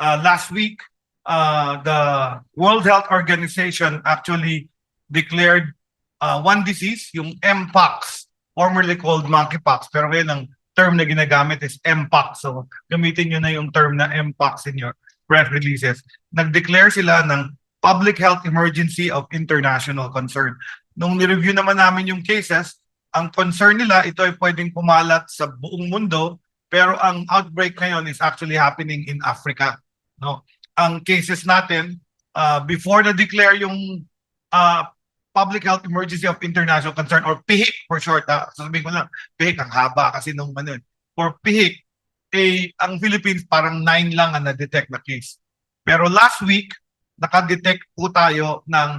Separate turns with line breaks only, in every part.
uh, last week, uh, the World Health Organization actually declared uh, one disease, yung Mpox, formerly called monkeypox, pero ngayon ang term na ginagamit is Mpox. So gamitin nyo na yung term na Mpox in your press releases. Nag-declare sila ng public health emergency of international concern. Nung nireview naman namin yung cases, ang concern nila, ito ay pwedeng pumalat sa buong mundo, pero ang outbreak ngayon is actually happening in Africa. No? Ang cases natin, uh, before na-declare yung uh, Public Health Emergency of International Concern or PHIC for short, ah, sasabihin ko lang, PHIC, ang haba kasi nung ano, yun. for PHIC, eh, ang Philippines parang 9 lang ang na-detect na case. Pero last week, nakadetect po tayo ng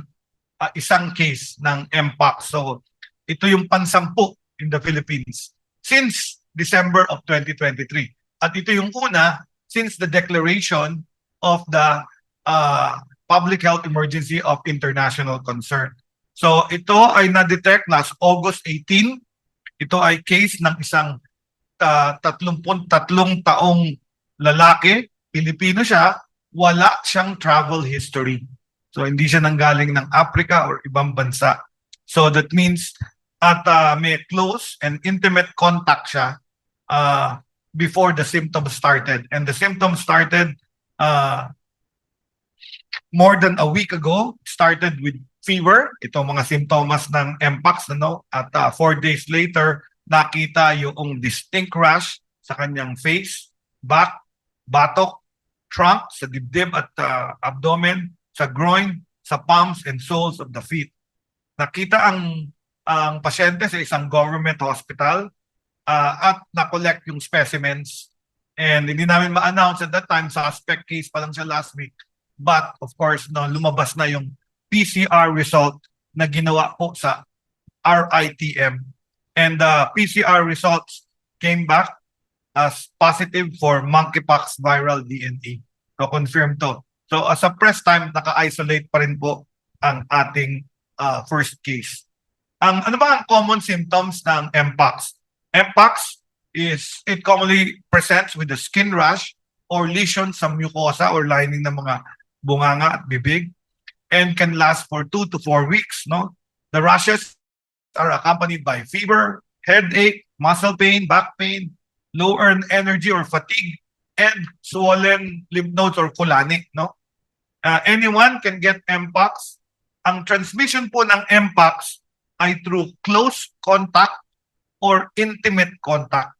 ah, isang case ng Mpox. So, ito yung pansampu in the Philippines since December of 2023. At ito yung una since the declaration of the uh, Public Health Emergency of International Concern. So, ito ay na-detect last August 18. Ito ay case ng isang uh, 33 taong lalaki, Pilipino siya, wala siyang travel history. So hindi siya nanggaling ng Africa or ibang bansa. So that means at uh, may close and intimate contact siya uh, before the symptoms started. And the symptoms started uh, more than a week ago. Started with fever, ito mga simptomas ng Mpox, ano? At uh, four days later, nakita yung distinct rash sa kanyang face, back, batok, trunk, sa dibdib at uh, abdomen, sa groin, sa palms and soles of the feet. Nakita ang ang pasyente sa isang government hospital uh, at na-collect yung specimens and hindi namin ma-announce at that time suspect case pa lang siya last week but of course no lumabas na yung PCR result na ginawa po sa RITM and the PCR results came back as positive for monkeypox viral DNA. So confirm to. So as a press time, naka-isolate pa rin po ang ating uh, first case. Ang ano ba ang common symptoms ng Mpox? Mpox is it commonly presents with a skin rash or lesion sa mucosa or lining ng mga bunganga at bibig and can last for two to four weeks. No, the rashes are accompanied by fever, headache, muscle pain, back pain, low energy or fatigue, and swollen lymph nodes or kulani. No, uh, anyone can get Mpox. Ang transmission po ng Mpox ay through close contact or intimate contact.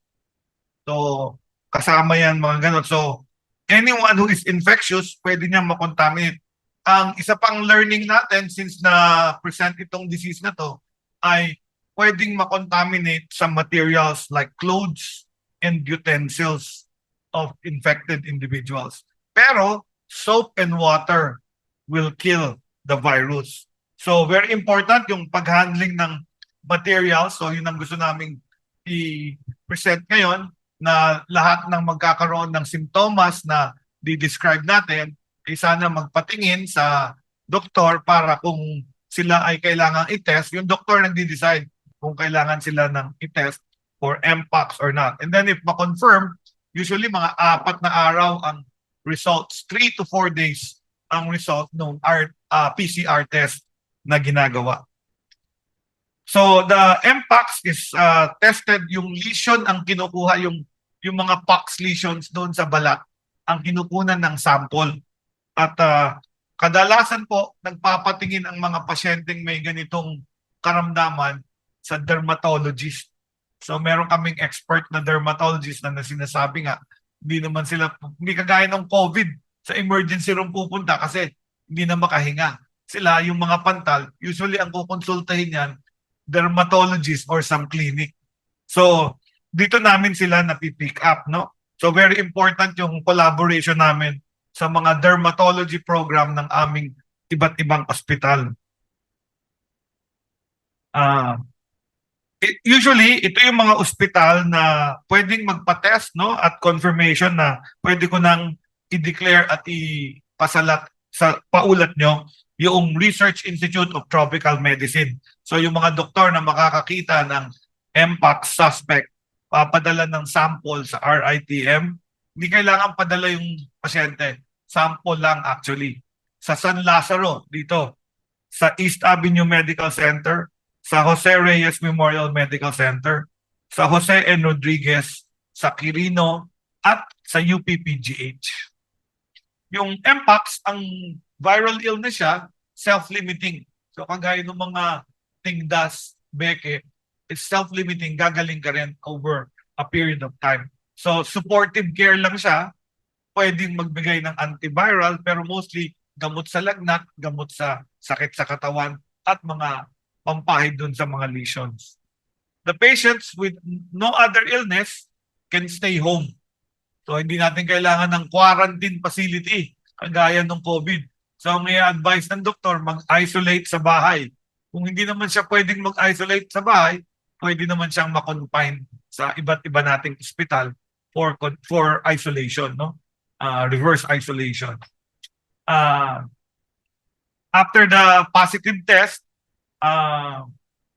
So, kasama yan mga ganun. So, anyone who is infectious, pwede niyang makontaminate. Ang isa pang learning natin since na present itong disease na to ay pwedeng makontaminate sa materials like clothes and utensils of infected individuals. Pero soap and water will kill the virus. So very important yung paghandling ng materials. So yun ang gusto naming i-present ngayon na lahat ng magkakaroon ng simptomas na di-describe natin ay sana magpatingin sa doktor para kung sila ay kailangan i-test, yung doktor nagdi-decide kung kailangan sila ng i-test for Mpox or not. And then if ma-confirm, usually mga apat na araw ang results, 3 to 4 days ang result ng R, uh, PCR test na ginagawa. So the Mpox is uh, tested yung lesion ang kinukuha yung yung mga pox lesions doon sa balat ang kinukunan ng sample. At uh, kadalasan po nagpapatingin ang mga pasyenteng may ganitong karamdaman sa dermatologist. So meron kaming expert na dermatologist na, na sinasabi nga hindi naman sila hindi kagaya ng COVID sa emergency room pupunta kasi hindi na makahinga. Sila yung mga pantal, usually ang kukonsultahin yan dermatologist or some clinic. So dito namin sila napipick up, no? So very important yung collaboration namin sa mga dermatology program ng aming iba't ibang ospital. It- usually ito yung mga ospital na pwedeng magpa-test no at confirmation na pwede ko nang i-declare at ipasalat sa paulat nyo yung Research Institute of Tropical Medicine. So yung mga doktor na makakakita ng Mpox suspect papadala ng sample sa RITM, hindi kailangan padala yung pasyente. sample lang actually. Sa San Lazaro, dito. Sa East Avenue Medical Center, sa Jose Reyes Memorial Medical Center, sa Jose N. Rodriguez, sa Quirino, at sa UPPGH. Yung MPAX, ang viral illness siya, self-limiting. So kagaya ng mga tingdas, beke, it's self-limiting, gagaling ka rin over a period of time. So supportive care lang siya, pwedeng magbigay ng antiviral, pero mostly gamot sa lagnat, gamot sa sakit sa katawan, at mga pampahid dun sa mga lesions. The patients with no other illness can stay home. So hindi natin kailangan ng quarantine facility kagaya ng COVID. So ang i-advise ng doktor, mag-isolate sa bahay. Kung hindi naman siya pwedeng mag-isolate sa bahay, pwede naman siyang makonfine sa iba't iba nating ospital for for isolation, no? Uh, reverse isolation. Uh, after the positive test, uh,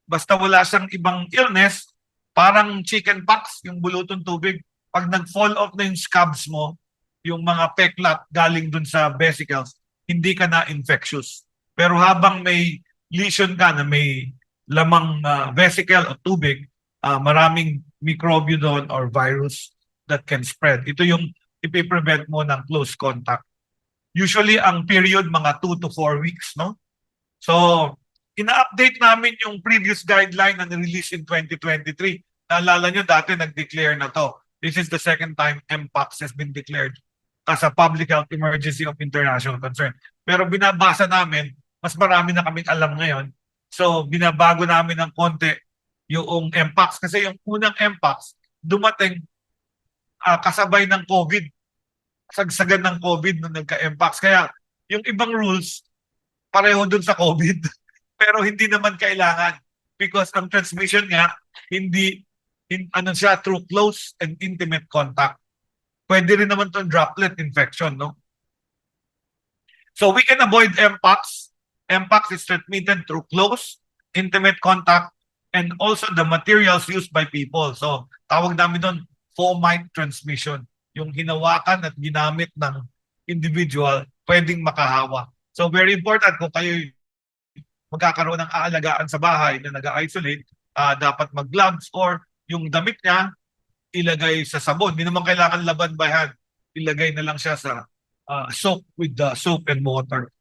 basta wala siyang ibang illness, parang chicken pox, yung bulutong tubig, pag nag-fall off na yung scabs mo, yung mga peklat galing dun sa vesicles, hindi ka na infectious. Pero habang may lesion ka na may lamang uh, vesicle o tubig, uh, maraming microbio doon or virus that can spread. Ito yung ipiprevent mo ng close contact. Usually, ang period mga 2 to 4 weeks, no? So, ina-update namin yung previous guideline na release in 2023. Naalala nyo, dati nag-declare na to. This is the second time MPOX has been declared as a public health emergency of international concern. Pero binabasa namin, mas marami na kaming alam ngayon. So, binabago namin ng konti yung MPOX. Kasi yung unang MPOX, dumating ah, kasabay ng COVID. Sagsagan ng COVID nung nagka-MPOX. Kaya yung ibang rules, pareho dun sa COVID. Pero hindi naman kailangan. Because ang transmission nga, hindi, in, ano siya, through close and intimate contact. Pwede rin naman itong droplet infection, no? So we can avoid MPOX. MPOX is transmitted through close, intimate contact, and also the materials used by people. So tawag namin doon fomite transmission. Yung hinawakan at ginamit ng individual pwedeng makahawa. So very important kung kayo magkakaroon ng aalagaan sa bahay na nag-isolate, ah, dapat mag-gloves or yung damit niya ilagay sa sabon. Hindi naman kailangan laban by hand. Ilagay na lang siya sa ah, soap with the soap and water.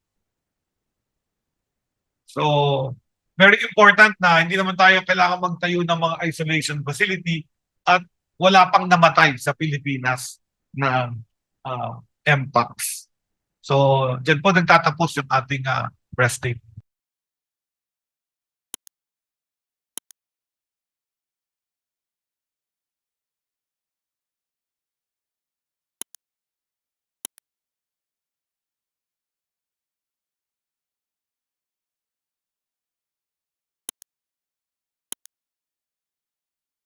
So, very important na hindi naman tayo kailangan magtayo ng mga isolation facility at wala pang namatay sa Pilipinas na uh, MPOX. So, dyan po nagtatapos yung ating uh, press tape.